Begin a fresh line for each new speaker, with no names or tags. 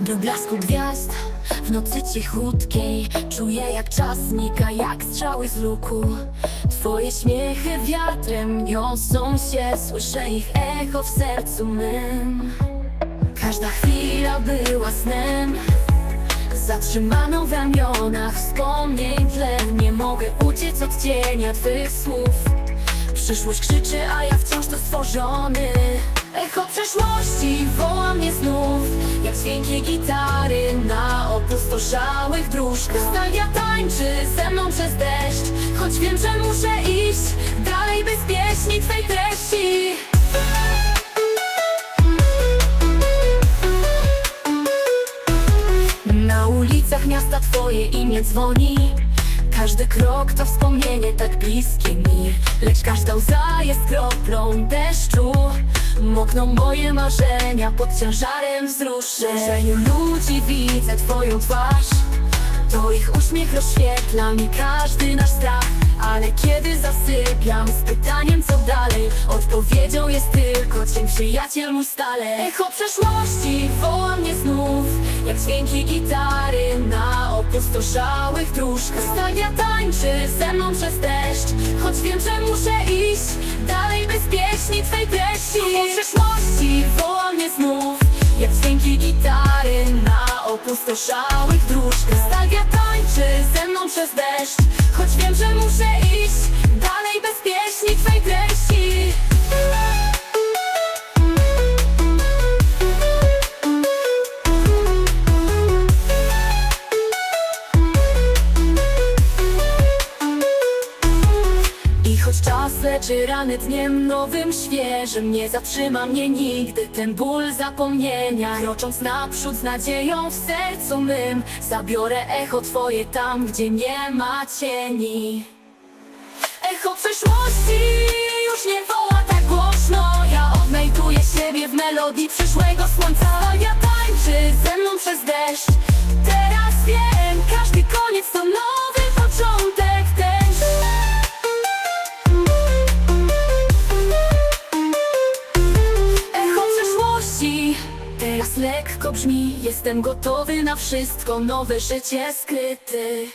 Do blasku gwiazd w nocy cichutkiej Czuję jak czas znika, jak strzały z luku. Twoje śmiechy wiatrem niosą się Słyszę ich echo w sercu mym. Każda chwila była snem Zatrzymaną w ramionach wspomnień tlen Nie mogę uciec od cienia twych słów. Przyszłość krzyczy, a ja wciąż to stworzony. Echo przeszłości woła mnie znów dźwięki gitary na opustoszałych dróżkach Nostalgia tańczy ze mną przez deszcz. Choć wiem, że muszę iść dalej bez pieśni twej treści. Na ulicach miasta twoje imię dzwoni. Każdy krok to wspomnienie tak bliskie mi. Lecz każda łza jest kroplą deszczu Mokną moje marzenia pod ciężarem wzruszeń W cieniu ludzi widzę twoją twarz. To ich uśmiech rozświetla mi każdy nasz strach. Ale kiedy zasypiam z pytaniem co dalej Odpowiedzią jest tylko cień przyjaciel stale. Echo przeszłości woła mnie znów Jak dźwięki gitary na opustoszałych dróżkach. Nostalgia tańczy ze mną przez deszcz Choć wiem, że muszę iść dalej bez pieśni twej opustoszałych dróżkach Nostalgia tańczy ze mną przez deszcz. Choć wiem, że muszę iść choć czas leczy rany dniem nowym, świeżym? Nie zatrzyma mnie nigdy ten ból zapomnienia. Krocząc naprzód z nadzieją w sercu mym Zabiorę echo twoje tam, gdzie nie ma cieni. Echo przeszłości już nie woła tak głośno. Ja odnajduję siebie w melodii przyszłego słońca. Ja tańczy ze mną przez deszcz Teraz lekko brzmi Jestem gotowy na wszystko. Nowe życie skryty